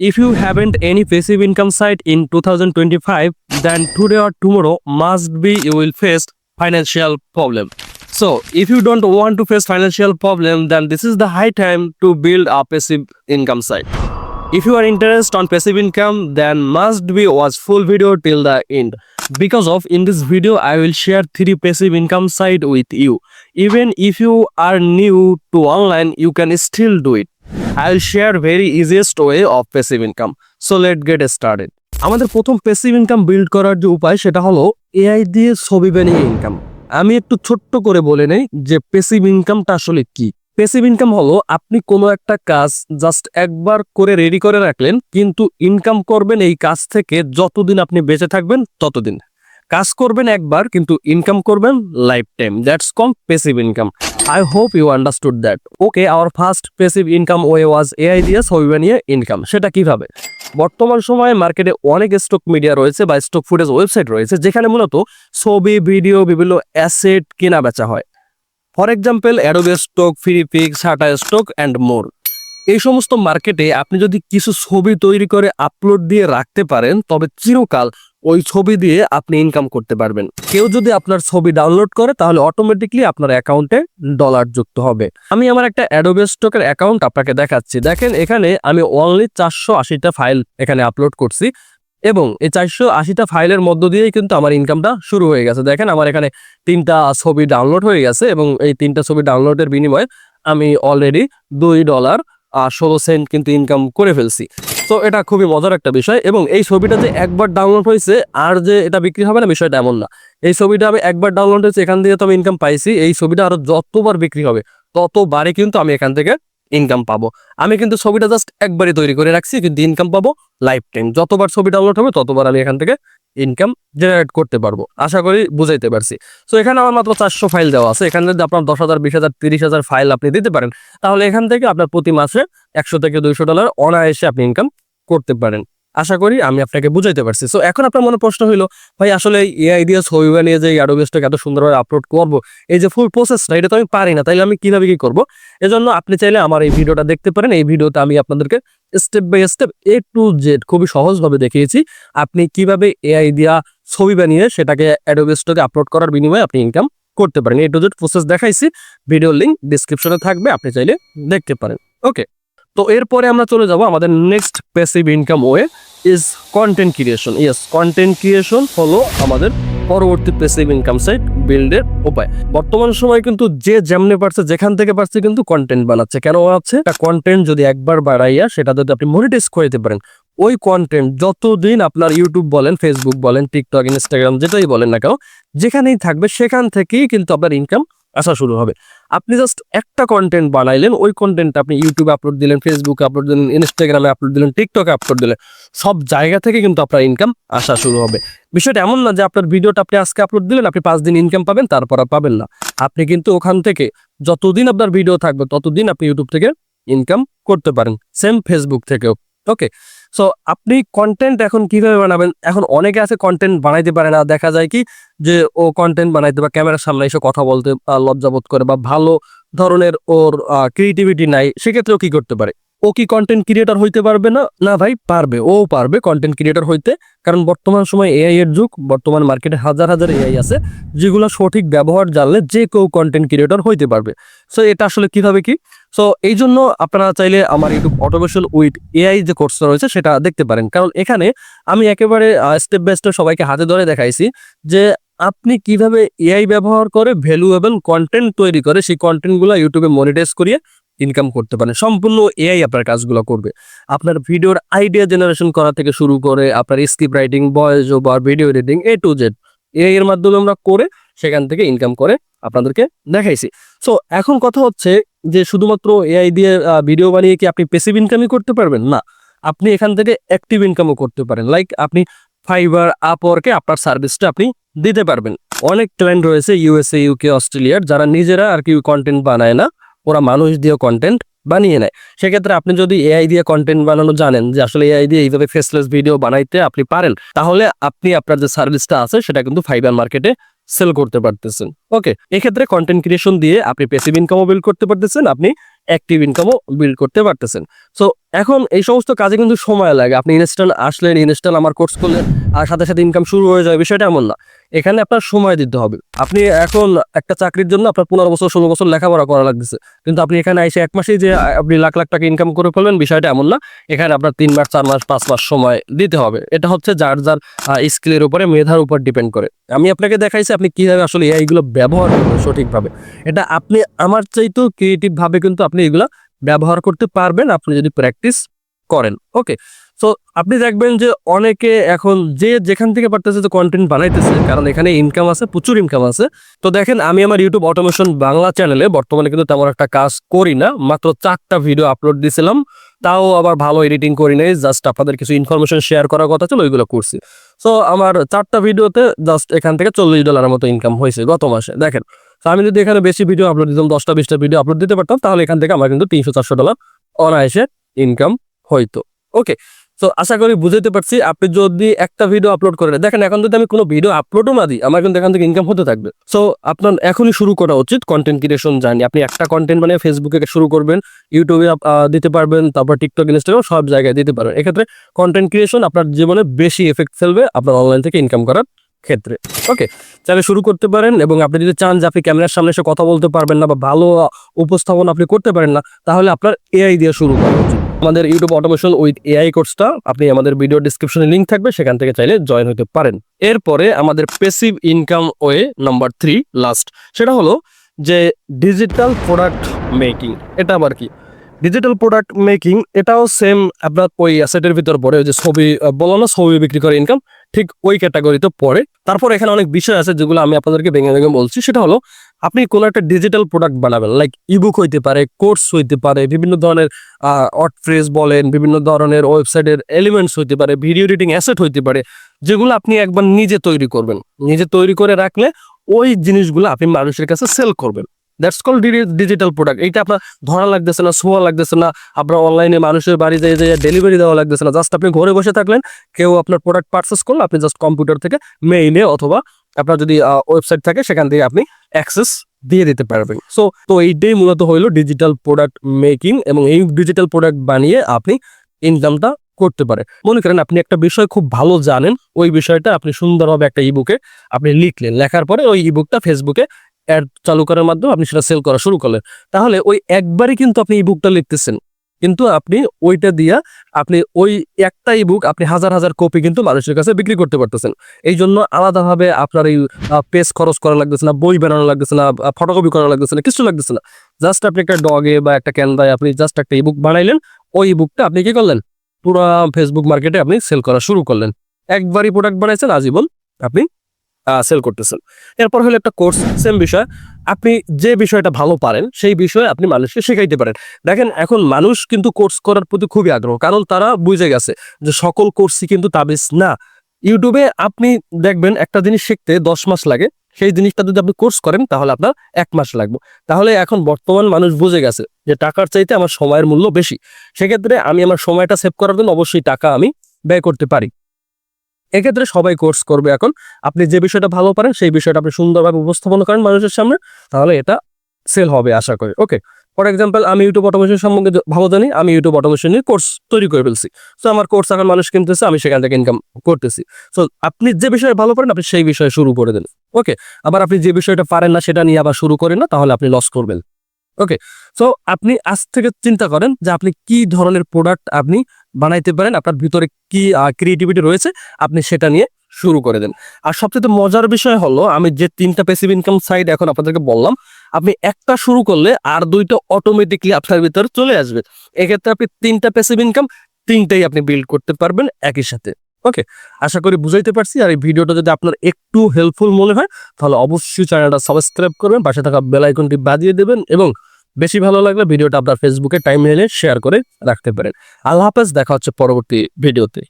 If you haven't any passive income site in 2025, then today or tomorrow must be you will face financial problem. So if you don't want to face financial problem, then this is the high time to build a passive income site. If you are interested on passive income, then must be watch full video till the end. Because of in this video, I will share three passive income site with you. Even if you are new to online, you can still do it. Will share very easiest way of passive income. So, let's get started. আমাদের প্রথম passive income build করার যে উপায়, সেটা হলো AI দিয়ে ছবি বানিয়ে ইনকাম আমি একটু ছোট্ট করে বলে নেই যে প্যাসিভ ইনকামটা আসলে কি প্যাসিভ ইনকাম হলো আপনি কোনো একটা কাজ জাস্ট একবার করে রেডি করে রাখলেন, কিন্তু ইনকাম করবেন এই কাজ থেকে যতদিন আপনি বেঁচে থাকবেন ততদিন কাজ করবেন একবার, কিন্তু ইনকাম করবেন lifetime that's come passive income I hope you understood that okay our first passive income way was AI দিয়ে ছবি ইনকাম সেটা কীভাবে? বর্তমান সময়ে মার্কেটে অনেক স্টক মিডিয়া রয়েছে বা স্টক ফুটেজ ওয়েবসাইট রয়েছে, যেখানে মূলত ছবি ভিডিও বিভিন্ন অ্যাসেট কেনা বেচা হয়। For example Adobe stock Freepik Shutterstock and more এই সমস্ত মার্কেটে আপনি যদি কিছু ছবি তৈরি করে আপলোড দিয়ে রাখতে পারেন, তবে চিরকাল ওই ছবি দিয়ে আপনি ইনকাম করতে পারবেন। কেউ যদি আপনার ছবি ডাউনলোড করে, তাহলে অটোমেটিকলি আপনার অ্যাকাউন্টে ডলার যুক্ত হবে। আমি আমার একটা অ্যাডোবে স্টকের অ্যাকাউন্ট আপনাকে দেখাচ্ছি। দেখেন, এখানে আমি অনলি চারশো আশিটা ফাইল এখানে আপলোড করছি এবং এই চারশো আশিটা ফাইলের মধ্য দিয়েই কিন্তু আমার ইনকামটা শুরু হয়ে গেছে। দেখেন, আমার এখানে তিনটা ছবি ডাউনলোড হয়ে গেছে এবং এই তিনটা ছবি ডাউনলোডের বিনিময়ে আমি অলরেডি দুই ডলার ষোলো সেন্ট কিন্তু ইনকাম করে ফেলছি। তো এটা খুবই মজার একটা বিষয় এবং এই ছবিটা যে একবার ডাউনলোড হয়েছে, আর যে এটা বিক্রি হবে না, বিষয়টা এমন না। এই ছবিটা আমি একবার ডাউনলোড হয়েছে, এখান থেকে তো আমি ইনকাম পাইছি। এই ছবিটা আরও যতবার বিক্রি হবে ততবারে কিন্তু আমি এখান থেকে ইনকাম পাবো। আমি কিন্তু ছবিটা জাস্ট একবারই তৈরি করে রাখছি, কিন্তু ইনকাম পাবো লাইফ টাইম যতবার ছবি ডাউনলোড হবে, ততবার আমি এখান থেকে ইনকাম জেনারেট করতে পারব। আশা করি বুঝাইতে পারছি। সো এখানে আমার মাত্র চারশো ফাইল দেওয়া আছে। এখানে যদি আপনার দশ হাজার, বিশ হাজার, তিরিশ হাজার ফাইল আপনি দিতে পারেন, তাহলে এখান থেকে আপনার প্রতি মাসে একশো থেকে দুইশো ডলার অনায়াসে আপনি ইনকাম করতে পারেন। আশা করি আমি আপনাকে বুঝাইতে পারছি। সো এখন আপনার মনে প্রশ্ন হইল, ভাই, আসলে এআই দিয়ে ছবি বানিয়ে যে অ্যাডোবে স্টক এত সুন্দরভাবে আপলোড করব, এই যে ফুল প্রসেসটা এটা তো আমি পারি না, তাইলে আমি কীভাবে কী করব? এজন্য আপনি চাইলে আমার এই ভিডিওটা দেখতে পারেন। এই ভিডিওতে আমি আপনাদেরকে step by step A to Z খুবই সহজভাবে দেখিয়েছি, আপনি কীভাবে এআই দিয়া ছবি বানিয়ে সেটাকে অ্যাডোবে স্টকে আপলোড করার বিনিময়ে আপনি ইনকাম করতে পারেন। এ টু জেড প্রসেস দেখাইছি ভিডিও লিঙ্ক ডিসক্রিপশনে থাকবে, আপনি চাইলে দেখতে পারেন। ওকে তো এরপরে আমরা চলে যাব আমাদের next passive income way is content creation yes content creation হলো আমাদের পরবর্তী প্যাসিভ ইনকাম সাইট বিল্ডের উপায়। বর্তমান সময় কিন্তু যে যেমনে পারছে, যেখান থেকে পারছে কিন্তু কন্টেন্ট বানাচ্ছে। কেন বানাচ্ছে? কন্টেন্ট যদি একবার বাড়াইয়া সেটা যদি আপনি মনিটাইজ করে দিতে পারেন, ওই কন্টেন্ট যতদিন আপনার ইউটিউব বলেন ফেসবুক বলেন টিকটক ইনস্টাগ্রাম যেটাই বলেন না কেন, যেখানেই থাকবে, সেখান থেকেই কিন্তু আপনার ইনকাম আসা শুরু হবে। আপনি জাস্ট একটা কন্টেন্ট বানাইলেন, ওই কন্টেন্ট আপনি ইউটিউবে আপলোড দিলেন ফেসবুকে আপলোড দিলেন ইনস্টাগ্রামে আপলোড দিলেন টিকটকে আপলোড দিলেন, সব জায়গা থেকে কিন্তু আপনার ইনকাম আসা শুরু হবে। বিষয়টা এমন না যে আপনার ভিডিওটা আপনি আজকে আপলোড দিলেন, আপনি পাঁচ দিন ইনকাম পাবেন, তারপর আর পাবেন না। আপনি কিন্তু ওখান থেকে যতদিন আপনার ভিডিও থাকবে, ততদিন আপনি ইউটিউব থেকে ইনকাম করতে পারেন। সেম ফেসবুক থেকেও ওকে সো আপনি কন্টেন্ট এখন কীভাবে বানাবেন? এখন অনেকে আছে কন্টেন্ট বানাইতে পারে না। দেখা যায় কি যে ও কন্টেন্ট বানাইতে বা ক্যামেরার সামনে এসে কথা বলতে লজ্জাবোধ করে বা ভালো ধরনের ওর ক্রিয়েটিভিটি নাই, সেক্ষেত্রেও কি করতে পারে? ও কি কন্টেন্ট ক্রিয়েটর হইতে পারবে না? না ভাই, পারবে। ও পারবে কন্টেন্ট ক্রিয়েটর হইতে। কারণ বর্তমান সময় এআই এর যুগ, বর্তমান মার্কেটে হাজার হাজার এআই আছে, যেগুলো সঠিক ব্যবহার জানলে যে কেউ কন্টেন্ট ক্রিয়েটর হইতে পারবে। সো এটা আসলে কীভাবে কি? সো এই জন্য আপনারা চাইলে আমার ইউটিউব অটোমেশন উইথ এআই যে কোর্সটা রয়েছে, সেটা দেখতে পারেন। কারণ এখানে আমি একেবারে স্টেপ বাই স্টেপ সবাইকে হাতে ধরে দেখাইছি যে আপনি কীভাবে এআই ব্যবহার করে ভ্যালুয়েবল কন্টেন্ট তৈরি করে, সেই কন্টেন্টগুলো ইউটিউবে মনিটাইজ করিয়ে ইনকাম করতে পারেন। সম্পূর্ণ এআই আপনার কাজগুলো করবে। আপনার ভিডিওর আইডিয়া জেনারেশন করা থেকে শুরু করে আপনার script writing voice over video editing A to Z AI এর মাধ্যমে আমরা করে সেখান থেকে ইনকাম করে আপনাদেরকে দেখাইছি। সো এখন কথা হচ্ছে যে শুধুমাত্র এআই দিয়ে ভিডিও বানিয়ে কি আপনি পেসিভ ইনকামই করতে পারবেন? না। আপনি এখান থেকে অ্যাক্টিভ ইনকামও করতে পারেন। লাইক আপনি ফাইবার আপওয়ার্কে আপনার সার্ভিসটা আপনি দিতে পারবেন। অনেক ক্লায়েন্ট রয়েছে ইউএসএ ইউকে অস্ট্রেলিয়ার যারা নিজেরা আর কি কন্টেন্ট বানায় না। ওরা মানুষ দিয়ে কন্টেন্ট বানিয়ে নেয়। সেক্ষেত্রে আপনি যদি এআই দিয়ে কন্টেন্ট বানানো জানেন, যে আসলে এআই দিয়ে এইভাবে ফেসলেস ভিডিও বানাইতে আপনি পারেন, তাহলে আপনি আপনার যে সার্ভিসটা আছে, সেটা কিন্তু ফাইবার মার্কেটে সেল করতে পারতেছেন। ওকে এক্ষেত্রে কন্টেন্ট ক্রিয়েশন দিয়ে আপনি প্যাসিভ ইনকামও বিল্ড করতে পারতেছেন, আপনি অ্যাক্টিভ ইনকামও বিল্ড করতে পারতেছেন। সো এখন এই সমস্ত কাজে কিন্তু সময় লাগে। আপনি ইনস্টল আসলেন ইনস্টল আমার কোর্স করলেন, আর সাথে সাথে ইনকাম শুরু হয়ে যায়, বিষয়টা এমন না। এখানে আপনার সময় দিতে হবে। আপনি এখন একটা চাকরির জন্য আপনার পনেরো বছর, ষোলো বছর লেখাপড়া করা লাগতেছে। কিন্তু আপনি এখানে এসে এক মাসেই যে আপনি লাখ লাখ টাকা ইনকাম করে ফেলবেন, বিষয়টা এমন না। এখানে আপনার তিন মাস, চার মাস, পাঁচ মাস সময় দিতে হবে। এটা হচ্ছে যার যার স্কিলের উপরে, মেধার উপর ডিপেন্ড করে। আমি আপনাকে দেখাইছি আপনি কীভাবে আসলে এইগুলো ব্যবহার করবেন সঠিকভাবে। এটা আপনি আমার চাইতেও ক্রিয়েটিভ ভাবে কিন্তু আপনি এগুলো ব্যবহার করতে পারবেন, আপনি যদি প্র্যাকটিস করেন ওকে সো আপনি দেখবেন যে অনেকে এখন যে যেখান থেকে পারতেছে যে কন্টেন্ট বানাইতেছে, কারণ এখানে ইনকাম আছে, প্রচুর ইনকাম আছে। তো দেখেন, আমি আমার ইউটিউব অটোমেশন বাংলা চ্যানেলে বর্তমানে কিন্তু তেমন একটা কাজ করি না, মাত্র চারটা ভিডিও আপলোড দিয়েছিলাম তাও আবার ভালো এডিটিং করি নাই জাস্ট আপনাদের কিছু ইনফরমেশন শেয়ার করার কথা ছিল, ওইগুলো করছি। সো আমার চারটা ভিডিওতে জাস্ট এখান থেকে চল্লিশ ডলারের মতো ইনকাম হয়েছে গত মাসে, দেখেন। তো আমি যদি এখানে বেশি ভিডিও আপলোড দিতাম, দশটা, বিশটা ভিডিও আপলোড দিতে পারতাম, তাহলে এখান থেকে আমার কিন্তু তিনশো, চারশো ডলার অনায়াসে ইনকাম হইতো। ওকে তো আশা করি বুঝাইতে পারছি। আপনি যদি একটা ভিডিও আপলোড করেন, দেখেন এখন যদি আমি কোনো ভিডিও আপলোডও না দিই, আমার কিন্তু এখান থেকে ইনকাম হতে থাকবে। সো আপনার এখনই শুরু করা উচিত কন্টেন্ট ক্রিয়েশন জানি আপনি একটা কন্টেন্ট মানে ফেসবুকে শুরু করবেন ইউটিউবে দিতে পারবেন, তারপর টিকটক ইনস্টাগ্রাম সব জায়গায় দিতে পারবেন। এক্ষেত্রে কন্টেন্ট ক্রিয়েশন আপনার জীবনে বেশি এফেক্ট ফেলবে আপনার অনলাইন থেকে ইনকাম করার ক্ষেত্রে। ওকে তাহলে শুরু করতে পারেন এবং আপনি যদি চান যে আপনি ক্যামেরার সামনে এসে কথা বলতে পারবেন না বা ভালো উপস্থাপন আপনি করতে পারেন না, তাহলে আপনার এআই দিয়ে শুরু করা উচিত। আমাদের ইউটিউব অটোমেশন উইথ এআই কোর্সটা আপনি আমাদের ভিডিও ডিসক্রিপশনে লিঙ্ক থাকবে, সেখান থেকে চাইলে জয়েন হতে পারেন। এরপরে আমাদের passive income way number three last সেটা হলো যে ডিজিটাল প্রোডাক্ট মেকিং এটা আবার কি? ডিজিটাল প্রোডাক্ট মেকিং এটাও সেম আপনার ওই অ্যাসেটের ভিতর পড়ে, ওই যে ছবি বলো না, ছবি বিক্রি করে ইনকাম ঠিক ওই ক্যাটাগরিতে পড়ে। তারপর এখানে অনেক বিষয় আছে যেগুলো আমি আপনাদেরকে ভেঙে ভেঙে বলছি। সেটা হলো, আপনি কোনো একটা ডিজিটাল প্রোডাক্ট বানাবেন লাইক ইবুক হইতে পারে কোর্স হইতে পারে, বিভিন্ন ধরনের অট বলেন, বিভিন্ন ধরনের ওয়েবসাইটের এলিমেন্টস হইতে পারে ভিডিও এডিটিং অ্যাসেট হইতে পারে, যেগুলো আপনি একবার নিজে তৈরি করবেন। নিজে তৈরি করে রাখলে ওই জিনিসগুলো আপনি মানুষের কাছে সেল করবেন। দ্যাটস কল ডিজিটাল প্রোডাক্ট এইটা আপনার ধরা লাগতেছে না, ছোঁয়া লাগতেছে না, আপনার অনলাইনে মানুষের বাড়ি যেয়ে যেয়ে ডেলিভারি দেওয়া লাগতেছে না। জাস্ট আপনি ঘরে বসে থাকলেন, কেউ আপনার প্রোডাক্ট পারচেস করল, আপনি জাস্ট কম্পিউটার থেকে মেইলে অথবা আপনার যদি ওয়েবসাইট থাকে, সেখান থেকে আপনি অ্যাক্সেস দিয়ে দিতে পারবেন। সো তো এইটাই মূলত হইল ডিজিটাল প্রোডাক্ট মেকিং এবং এই ডিজিটাল প্রোডাক্ট বানিয়ে আপনি ইনকামটা করতে পারে মনে করেন আপনি একটা বিষয় খুব ভালো জানেন, ওই বিষয়টা আপনি সুন্দরভাবে একটা ইবুকে আপনি লিখলেন। লেখার পরে ওই ইবুকটা ফেসবুকে অ্যাড চালু করার মাধ্যমে আপনি সেটা সেল করা শুরু করলেন। তাহলে ওই একবারই কিন্তু আপনি ইবুকটা লিখতেছেন। কিন্তু আপনি ওইটা দিয়া আপনি ওই একটা ইবুক আপনি হাজার হাজার কপি কিন্তু মানুষের কাছে বিক্রি করতে পারতেছেন। এই জন্য আলাদাভাবে আপনার এই পেজ খরচ করা লাগতেছে না, বই বানানো লাগতেছে না ফটোকপি করা লাগতেছে না, কিছু লাগতেছে না। জাস্ট আপনি একটা ডগে বা একটা ক্যানভায় আপনি জাস্ট একটা ইবুক বানাইলেন, ওই ইবুকটা আপনি কি করলেন? পুরো ফেসবুক মার্কেটে আপনি সেল করা শুরু করলেন। একবারই প্রোডাক্ট বানাইছেন, আজীবন আপনি সেল করতেছেন। এরপর হলো একটা কোর্স সেম বিষয়। আপনি যে বিষয়টা ভালো পারেন, সেই বিষয়ে আপনি মানুষকে শেখাইতে পারেন। দেখেন, এখন মানুষ কিন্তু কোর্স করার প্রতি খুবই আগ্রহ, কারণ তারা বুঝে গেছে যে সকল কোর্সই কিন্তু তাবিজ না। ইউটিউবে আপনি দেখবেন একটা জিনিস শিখতে দশ মাস লাগে। সেই জিনিসটা যদি আপনি কোর্স করেন, তাহলে আপনার এক মাস লাগবে। তাহলে এখন বর্তমান মানুষ বুঝে গেছে যে টাকার চাইতে আমার সময়ের মূল্য বেশি। সেক্ষেত্রে আমি আমার সময়টা সেভ করার জন্য অবশ্যই টাকা আমি ব্যয় করতে পারি। এক্ষেত্রে সবাই কোর্স করবে এখন। আপনি যে বিষয়টা ভালো পারেন, সেই বিষয়টা আপনি সুন্দরভাবে উপস্থাপন করেন মানুষের সামনে, তাহলে এটা সেল হবে আশা করি। ওকে ফর এক্সাম্পল আমি ইউটিউব অটোমেশন সম্বন্ধে ভালো জানি, আমি ইউটিউব অটোমেশন নিয়ে কোর্স তৈরি করে ফেলছি। সো আমার কোর্স এখন মানুষ কিনতেছে, আমি সেখান থেকে ইনকাম করতেছি। সো আপনি যে বিষয়ে ভালো পারেন, আপনি সেই বিষয়ে শুরু করে দেন। ওকে আবার আপনি যে বিষয়টা পারেন না, সেটা নিয়ে আবার শুরু করেন না, তাহলে আপনি লস করবেন। ওকে সো আপনি আজ থেকে চিন্তা করেন যে আপনি কি ধরনের প্রোডাক্ট আপনি বানাইতে পারেন, আপনার ভিতরে কি ক্রিয়েটিভিটি রয়েছে, আপনি সেটা নিয়ে শুরু করে দেন। আর সবচেয়ে মজার বিষয় হলো, আমি যে তিনটা প্যাসিভ ইনকাম সাইড এখন আপনাদেরকে বললাম, আপনি একটা শুরু করলে আর দুইটা অটোমেটিকলি আপনার ভিতরে চলে আসবে। এক্ষেত্রে আপনি তিনটা প্যাসিভ ইনকাম তিনটাই আপনি বিল্ড করতে পারবেন একই সাথে। ওকে আশা করি বুঝাইতে পারছি। আর এই ভিডিওটা যদি আপনার একটু হেল্পফুল মনে হয়, তাহলে অবশ্যই চ্যানেলটা সাবস্ক্রাইব করবেন, পাশে থাকা বেল আইকনটি বাজিয়ে দেবেন এবং বেশি ভালো লাগলে ভিডিওটা আপনার ফেসবুকে টাইম লাইনে শেয়ার করে রাখতে পারেন। আল্লাহ হাফেজ, দেখা হচ্ছে পরবর্তী ভিডিওতে